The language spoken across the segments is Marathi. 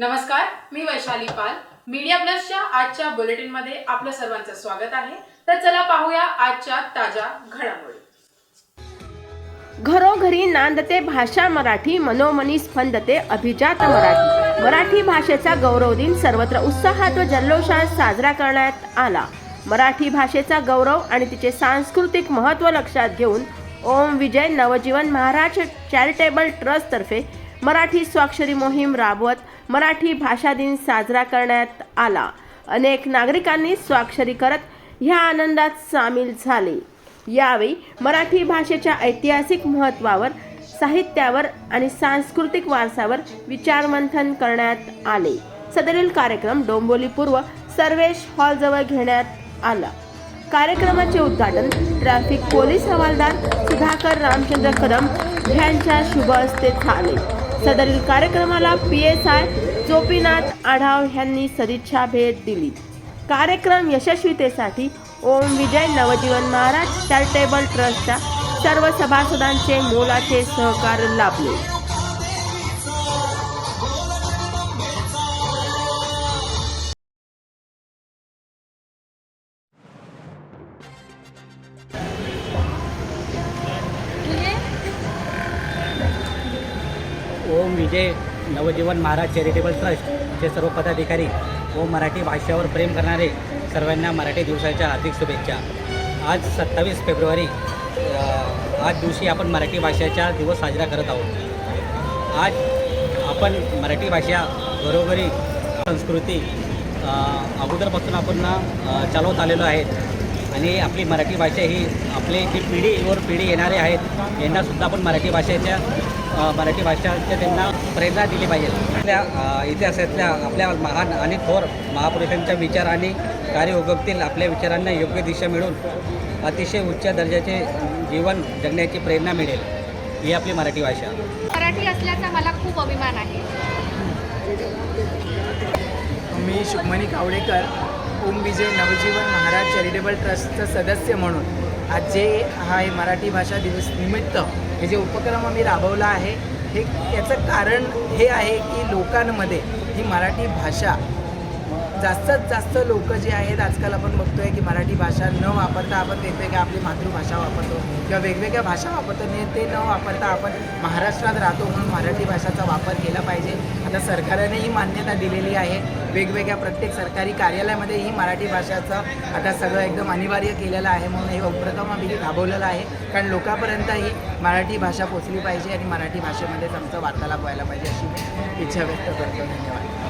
नमस्कार मी वैशाली पाल. मीडिया प्लसच्या आजच्या बुलेटिनमध्ये आपलं सर्वांचं स्वागत आहे. तर चला पाहूया आजच्या ताज्या घडामोडी. घरोघरी नांदते भाषा मराठी मनोमनी स्पंदते अभिजात मराठी. मराठी भाषेचा गौरव दिन सर्वत्र उत्साहात व जल्लोषात साजरा करण्यात आला. मराठी भाषेचा गौरव आणि तिचे सांस्कृतिक महत्त्व लक्षात घेऊन ओम विजय नवजीवन महाराज चॅरिटेबल ट्रस्टतर्फे मराठी स्वाक्षरी मोहीम राबवत मराठी भाषा दिन साजरा करण्यात आला. अनेक नागरिकांनी स्वाक्षरी करत ह्या आनंदात सामील झाले. यावेळी मराठी भाषेच्या ऐतिहासिक महत्त्वावर साहित्यावर आणि सांस्कृतिक वारसावर विचारमंथन करण्यात आले. सदरील कार्यक्रम डोंबोली पूर्व सर्वेश हॉलजवळ घेण्यात आला. कार्यक्रमाचे उद्घाटन ट्रॅफिक पोलीस हवालदार सुधाकर रामचंद्र कदम यांच्या शुभ हस्ते झाले. सदरील कार्यक्रमाला P S I Gopinath Adhav यांनी सदिच्छा भेट दिली. कार्यक्रम यशस्वीतेसाठी ओम विजय नवजीवन महाराज चॅरिटेबल ट्रस्टच्या सर्व सभासदांचे मोलाचे सहकार्य लाभले. जे विजय नवजीवन महाराज चॅरिटेबल ट्रस्टचे सर्व पदाधिकारी व मराठी भाषेवर प्रेम करणारे सर्वांना मराठी दिवसाच्या हार्दिक शुभेच्छा. आज सत्तावीस फेब्रुवारी आज दिवशी आपण मराठी भाषेचा दिवस साजरा करत आहोत. आज आपण मराठी भाषा घरोघरी संस्कृती अगोदरपासून आपण चालवत आलेलो आहेत. आणि आपली मराठी भाषा ही आपली जी पिढीवर पिढी येणारे आहेत यांनासुद्धा आपण मराठी भाषेच्या मराठी भाषाच्या त्यांना प्रेरणा दिली पाहिजे. आपल्या इतिहासातल्या आपल्या महान आणि थोर महापुरुषांच्या विचार आणि कार्य उगवतील आपल्या विचारांना योग्य दिशा मिळून अतिशय उच्च दर्जाचे जीवन जगण्याची प्रेरणा मिळेल ही आपली मराठी भाषा. मराठी असल्याचा मला खूप अभिमान आहे. मी शुभमणी कावडेकर ओम विजय नवजीवन महाराज चॅरिटेबल ट्रस्टचं सदस्य म्हणून आज जे हा हे मराठी भाषा दिवस निमित्त हे जे उपक्रम आम्ही राबवला आहे हे याचं कारण हे आहे की लोकांमध्ये ही मराठी भाषा जास्तीत जास्त लोक जे आहेत आजकाल आपण बघतोय की मराठी भाषा न वापरता आपण वेगवेगळ्या आपली मातृभाषा वापरतो किंवा वेगवेगळ्या भाषा वापरतो. आणि ते न वापरता आपण महाराष्ट्रात राहतो म्हणून मराठी भाषाचा वापर केला पाहिजे. आता सरकारनेही मान्यता दिलेली आहे. वेगवेगळ्या प्रत्येक सरकारी कार्यालयामध्ये ही मराठी भाषाचं आता सगळं एकदम अनिवार्य केलेलं आहे म्हणून हे उपक्रम आम्ही राबवलेला आहे. कारण लोकांपर्यंत ही मराठी भाषा पोचली पाहिजे आणि मराठी भाषेमध्येच आमचा वार्तालाप व्हायला पाहिजे अशी मी इच्छा व्यक्त करतो. धन्यवाद.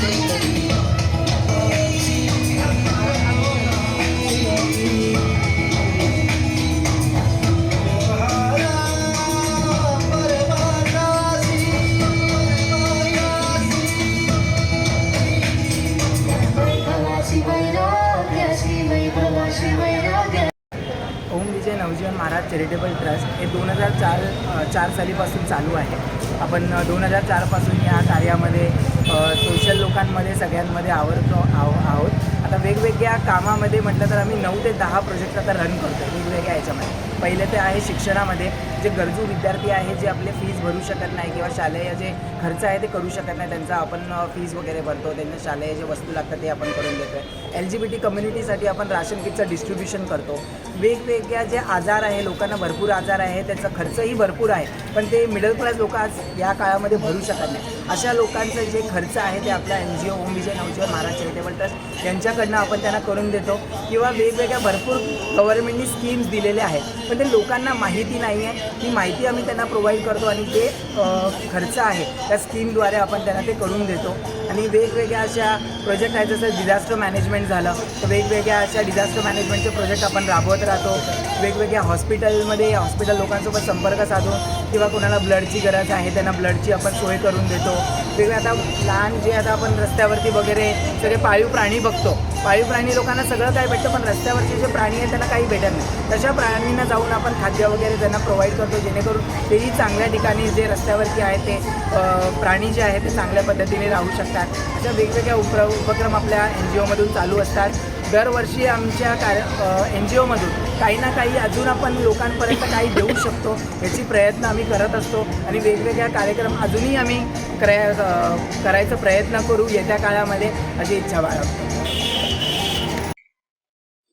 Thank you. चॅरिटेबल ट्रस्ट हे दोन हजार चार चार सालीपासून चालू आहे. आपण दोन हजार चारपासून या कार्यामध्ये सोशल लोकांमध्ये सगळ्यांमध्ये आवडतो आहो आहोत. आता वेगवेगळ्या कामामध्ये म्हटलं तर आम्ही नऊ ते दहा प्रोजेक्ट आता रन करतो वेगवेगळ्या याच्यामध्ये. पहिले ते आहे शिक्षणामध्ये. जे गरजू विद्यार्थी आहेत जे आपले फीज भरू शकत नाही किंवा शालेय जे खर्च आहे ते करू शकत नाही त्यांचा आपण फीज वगैरे भरतो त्यांना शालेय जे वस्तू लागतात ते आपण करून देतो. आहे एल जी बी टी कम्युनिटीसाठी आपण राशन किटचं डिस्ट्रीब्युशन करतो. वेगवेगळ्या जे आजार आहे लोकांना भरपूर आजार आहे त्याचा खर्चही भरपूर आहे पण ते मिडल क्लास लोक आज या काळामध्ये भरू शकत नाही. अशा लोकांचं जे खर्च आहे ते आपल्या N G O Om Vijay Navjeevan Maharashtra charitable trust यांच्याकडनं आपण त्यांना करून देतो किंवा वेगवेगळ्या भरपूर गव्हर्नमेंटनी स्कीम्स दिलेल्या आहेत पण ते लोकांना माहिती नाही आहे ती माहिती आम्ही त्यांना प्रोव्हाइड करतो आणि ते खर्च आहे. त्या स्कीमद्वारे आपण त्यांना ते करून देतो. आणि वेगवेगळ्या अशा प्रोजेक्ट आहेत जसं डिझास्टर मॅनेजमेंट झालं तर वेगवेगळ्या अशा डिझास्टर मॅनेजमेंटचे प्रोजेक्ट आपण राबवत राहतो. वेगवेगळ्या हॉस्पिटलमध्ये हॉस्पिटल लोकांसोबत संपर्क साधून किंवा कोणाला ब्लडची गरज आहे त्यांना ब्लडची आपण सोय करून देतो. वेगवेगळ्या आता लहान जे आता आपण रस्त्यावरती वगैरे सगळे पाळीव प्राणी बघतो. पाळीव प्राणी लोकांना सगळं काय भेटतं पण रस्त्यावरचे जे प्राणी आहेत त्यांना काही भेटत नाही. तशा प्राणींना जाऊन आपण खाद्य वगैरे त्यांना प्रोव्हाइड करतो जेणेकरून तेही चांगल्या ठिकाणी जे रस्त्यावरती आहे ते प्राणी जे आहेत ते चांगल्या पद्धतीने राहू शकतात. अशा वेगवेगळ्या उप उपक्रम आपल्या एन जी ओमधून चालू असतात. दरवर्षी आमच्या कार्य एन जी ओमधून काही ना काही अजून आपण लोकांपर्यंत काही देऊ शकतो याची प्रयत्न आम्ही करत असतो आणि वेगवेगळ्या कार्यक्रम अजूनही आम्ही कराय करायचा प्रयत्न करू येत्या काळामध्ये अशी इच्छा बाळगतो.